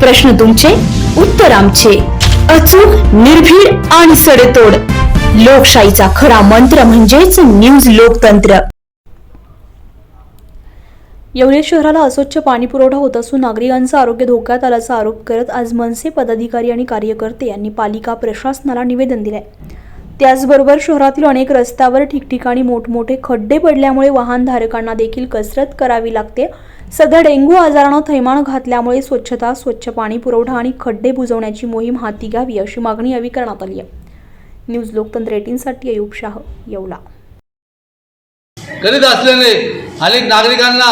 प्रश्न तुमचे उत्तर आमचे. अचूक निर्भीड आणि सडेतोड. लोकशाहीचा खरा मंत्र म्हणजेच न्यूज लोकतंत्र. येवले शहराला अस्वच्छ पाणी पुरवठा होत असून नागरिकांचं आरोग्य धोक्यात आल्याचा आरोप करत आज मनसे पदाधिकारी आणि कार्यकर्ते यांनी पालिका प्रशासनाला निवेदन दिलंय. त्याचबरोबर शहरातील अनेक रस्त्यावर ठिकठिकाणी मोठमोठे खड्डे पडल्यामुळे वाहनधारकांना देखील कसरत करावी लागते. सध्या डेंग्यू आजारानं थैमान घातल्यामुळे स्वच्छता स्वच्छ पाणी पुरवठा आणि खड्डे बुजवण्याची मोहीम हाती घ्यावी अशी मागणी यावेळी करण्यात आली आहे. न्यूज लोकतंत्र एटीनसाठी अयूब शाह येवला. करीत असल्याने अनेक नागरिकांना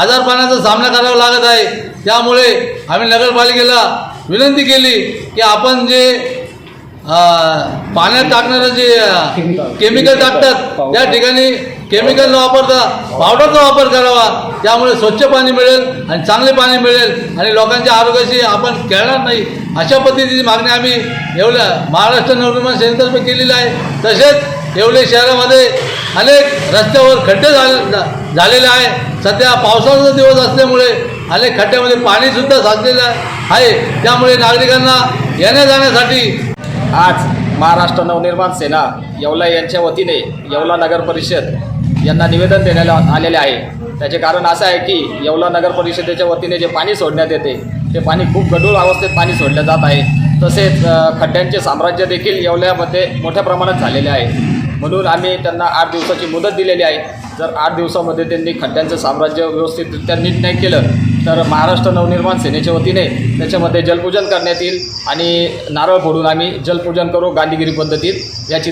आजारपणाचा सामना करावा लागत आहे. त्यामुळे आम्ही नगरपालिकेला विनंती केली की आपण जे पाण्यात टाकणारं जे केमिकल टाकतात त्या ठिकाणी केमिकल न वापरता पावडरचा वापर करावा. त्यामुळे स्वच्छ पाणी मिळेल आणि चांगले पाणी मिळेल आणि लोकांच्या आरोग्याशी आपण खेळणार नाही. अशा पद्धतीची मागणी आम्ही एवढ्या महाराष्ट्र नवनिर्माण सेनेतर्फे केलेली आहे. तसेच येवले शहरामध्ये अनेक रस्त्यावर खड्डे झाले झालेले आहे. सध्या पावसाचा दिवस असल्यामुळे अनेक खड्ड्यामध्ये पाणीसुद्धा साचलेलं आहे. त्यामुळे नागरिकांना येण्या जाण्यासाठी आज महाराष्ट्र नवनिर्माण सेना येवला यांच्या वतीने येवला नगर परिषद यांना निवेदन देण्यात आलेले आहे. त्याचे कारण असं आहे की येवला नगर परिषदेच्या वतीने जे पाणी सोडण्यात येते ते पाणी खूप गढूळ अवस्थेत पाणी सोडलं जात आहे. तसेच खड्ड्यांचे साम्राज्य देखील येवल्यामध्ये मोठ्या प्रमाणात झालेले आहे. म्हणून आम्ही त्यांना आठ दिवसाची मुदत दिलेली आहे. जर आठ दिवसामध्ये त्यांनी खड्ड्यांचं साम्राज्य व्यवस्थितरित्या नीट नाही केलं तर महाराष्ट्र नवनिर्माण सेनेच्या वतीने त्याच्यामध्ये जलपूजन करण्यात येईल आणि नारळ फोडून आम्ही जलपूजन करू गांधीगिरी पद्धतीत. याची